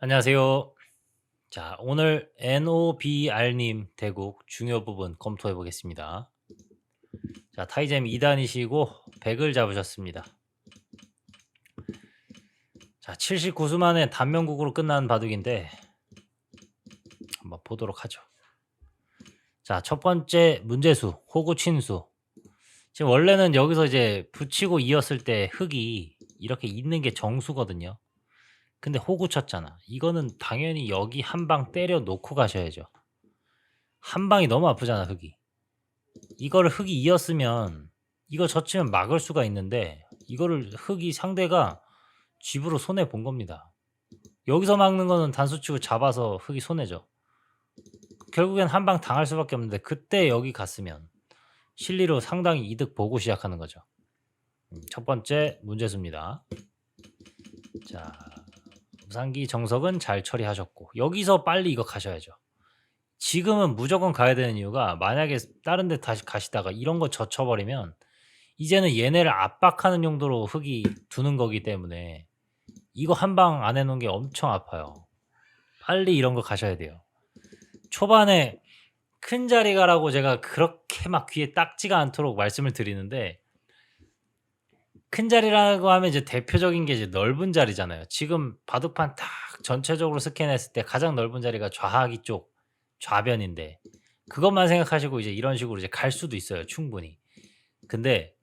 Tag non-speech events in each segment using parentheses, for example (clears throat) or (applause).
안녕하세요. 자, 오늘 NOBR님 대국 중요 부분 검토해 보겠습니다. 자, 타이잼 2단이시고 100을 잡으셨습니다. 자, 79수 만에 단면국으로 끝난 바둑인데 한번 보도록 하죠. 자, 첫 번째 문제수, 호구 친수. 지금 원래는 여기서 이제 붙이고 이었을 때 흙이 이렇게 있는 게 정수거든요. 근데 호구 쳤잖아. 이거는 당연히 여기 한 방 때려 놓고 가셔야죠. 한 방이 너무 아프잖아, 흙이. 이거를 흙이 이었으면 이거 젖히면 막을 수가 있는데 이거를 흙이 상대가 집으로 손해 본 겁니다. 여기서 막는 거는 단수 치고 잡아서 흙이 손해죠. 결국엔 한 방 당할 수밖에 없는데 그때 여기 갔으면 실리로 상당히 이득 보고 시작하는 거죠. 음, 첫 번째 문제수입니다. 자, 무상기 정석은 잘 처리하셨고 여기서 빨리 이거 가셔야죠. 지금은 무조건 가야 되는 이유가 만약에 다른 데 다시 가시다가 이런 거 젖혀버리면 이제는 얘네를 압박하는 용도로 흙이 두는 거기 때문에 이거 한 방 안 해놓은 게 엄청 아파요. 빨리 이런 거 가셔야 돼요. 초반에 큰 자리 가라고 제가 그렇게 막 귀에 딱지가 않도록 말씀을 드리는데 큰 자리라고 하면 이제 대표적인 게 이제 넓은 자리잖아요. 지금 바둑판 딱 전체적으로 스캔했을 때 가장 넓은 자리가 좌하기 쪽 좌변인데 그것만 생각하시고 이제 이런 식으로 이제 갈 수도 있어요. 충분히. 근데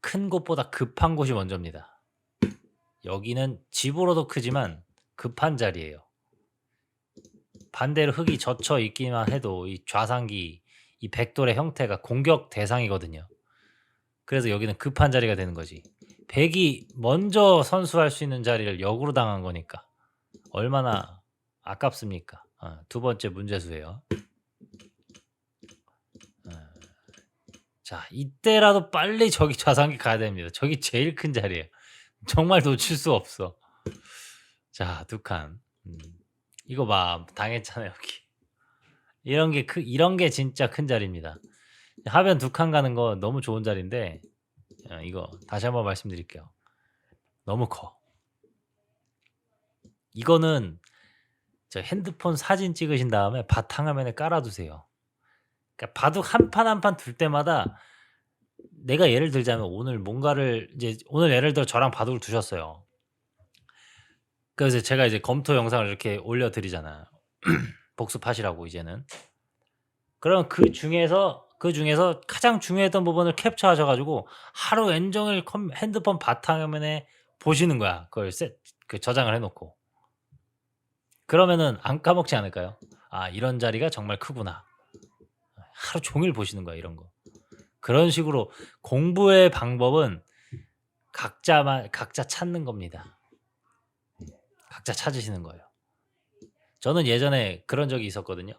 큰 곳보다 급한 곳이 먼저입니다. 여기는 집으로도 크지만 급한 자리예요. 반대로 흙이 젖혀 있기만 해도 이 좌상기 이 백돌의 형태가 공격 대상이거든요. 그래서 여기는 급한 자리가 되는 거지. 백이 먼저 선수할 수 있는 자리를 역으로 당한 거니까 얼마나 아깝습니까? 어, 두 번째 문제수예요. 어, 자, 이때라도 빨리 저기 좌상기 가야 됩니다. 저기 제일 큰 자리예요. 정말 놓칠 수 없어. 자, 두 칸. 음, 이거 봐, 당했잖아요 여기. 이런 게 크, 이런 게 진짜 큰 자리입니다. 하변 두 칸 가는 거 너무 좋은 자리인데 어, 이거 다시 한번 말씀드릴게요. 너무 커. 이거는 저 핸드폰 사진 찍으신 다음에 바탕화면에 깔아두세요. 그러니까 바둑 한 판 한 판 둘 때마다 내가 예를 들자면 오늘 뭔가를 이제 오늘 예를 들어 저랑 바둑을 두셨어요. 그래서 제가 이제 검토 영상을 이렇게 올려드리잖아. (clears throat) 복습하시라고 이제는. 그럼 그 중에서 그 중에서 가장 중요했던 부분을 캡처하셔 가지고 하루 컴 핸드폰 바탕화면에 보시는 거야. 그걸 셋 그 저장을 해 놓고. 그러면은 안 까먹지 않을까요? '아 이런 자리가 정말 크구나.' 하루 종일 보시는 거야 이런 거. 그런 식으로 공부의 방법은 각자만 각자 찾는 겁니다. 각자 찾으시는 거예요. 저는 예전에 그런 적이 있었거든요.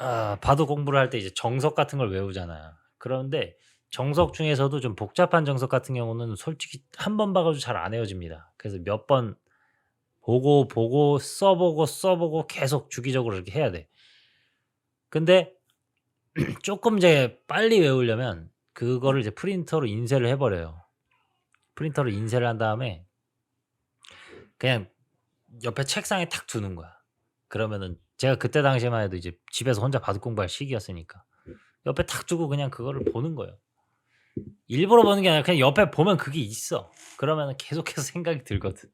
아 바둑 공부를 할 때 이제 정석 같은 걸 외우잖아요. 그런데 정석 중에서도 좀 복잡한 정석 같은 경우는 솔직히 한번봐 가지고 잘안 외워집니다. 그래서 몇 번 보고, 보고 써 보고, 써 보고 계속 주기적으로 이렇게 해야 돼. 근데 (clears throat) 쪼끔 이제 빨리 외우려면 그거를 이제 프린터로 인쇄를 해 버려요. 프린터로 인쇄를 한 다음에 그냥 옆에 책상에 탁 두는 거야. 그러면은 제가 그때 당시에만 해도 이제 집에서 혼자 바둑 공부할 시기였으니까 옆에 탁 두고 그냥 그거를 보는 거예요. 일부러 보는 게 아니라 그냥 옆에 보면 그게 있어. 그러면은 계속해서 (laughs) 생각이 들거든.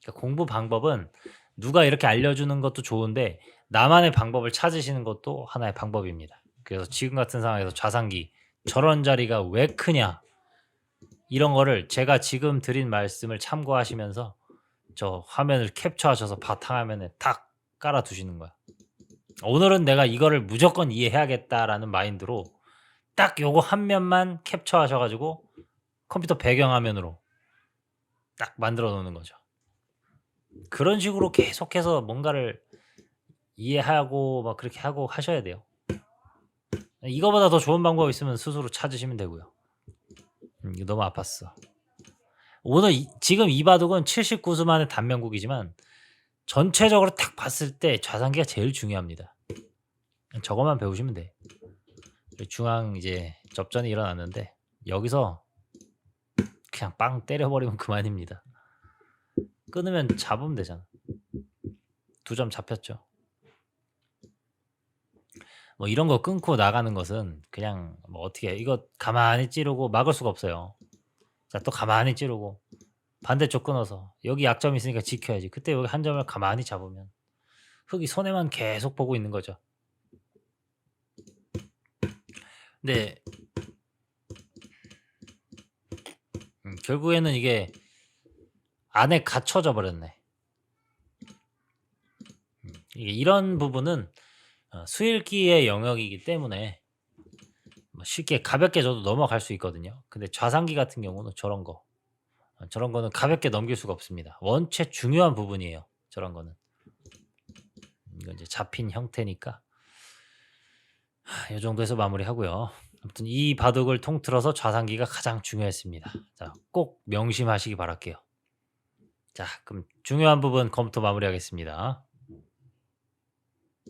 그러니까 공부 방법은 누가 이렇게 알려주는 것도 좋은데 나만의 방법을 찾으시는 것도 하나의 방법입니다. 그래서 지금 같은 상황에서 좌상기 저런 자리가 왜 크냐 이런 거를 제가 지금 드린 말씀을 참고하시면서 저 화면을 캡처하셔서 바탕화면에 탁 깔아 두시는 거야. 오늘은 내가 이거를 무조건 이해해야겠다라는 마인드로 딱 요거 한 면만 캡처하셔 가지고 컴퓨터 배경화면으로 딱 만들어 놓는 거죠. 그런 식으로 계속해서 뭔가를 이해하고 막 그렇게 하고 하셔야 돼요. 이거보다 더 좋은 방법이 있으면 스스로 찾으시면 되고요. 음 너무 아팠어. 오늘 이 지금 이 바둑은 79수 만의 단면국이지만 전체적으로 딱 봤을 때 좌상기가 제일 중요합니다. 저것만 배우시면 돼. 중앙 이제 접전이 일어났는데 여기서 그냥 빵 때려 버리면 (laughs) 그만입니다. 끊으면 잡으면 되잖아. 2점 잡혔죠. 뭐 이런 거 끊고 나가는 것은 그냥 뭐 어떻게 이거 가만히 찌르고 막을 수가 없어요. 자 또 가만히 찌르고 반대쪽 끊어서 여기 약점이 있으니까 지켜야지. 그때 여기 한 점을 가만히 잡으면 흙이 손해만 계속 보고 있는 거죠. 네. 음 결국에는 이게 안에 갇혀져 버렸네. 음 이런 부분은 어 수읽기의 영역이기 때문에 뭐 쉽게 가볍게 저도 넘어갈 수 있거든요. 근데 좌상기 같은 경우는 저런 거어 저런 거는 가볍게 넘길 수가 없습니다. 원체 중요한 부분이에요, 저런 거는. 이건 이제 잡힌 형태니까. 요 정도에서 마무리하고요. 아무튼 이 바둑을 통틀어서 좌상기가 가장 중요했습니다. 자 꼭 명심하시기 바랄게요. 자 그럼 중요한 부분 검토 마무리하겠습니다.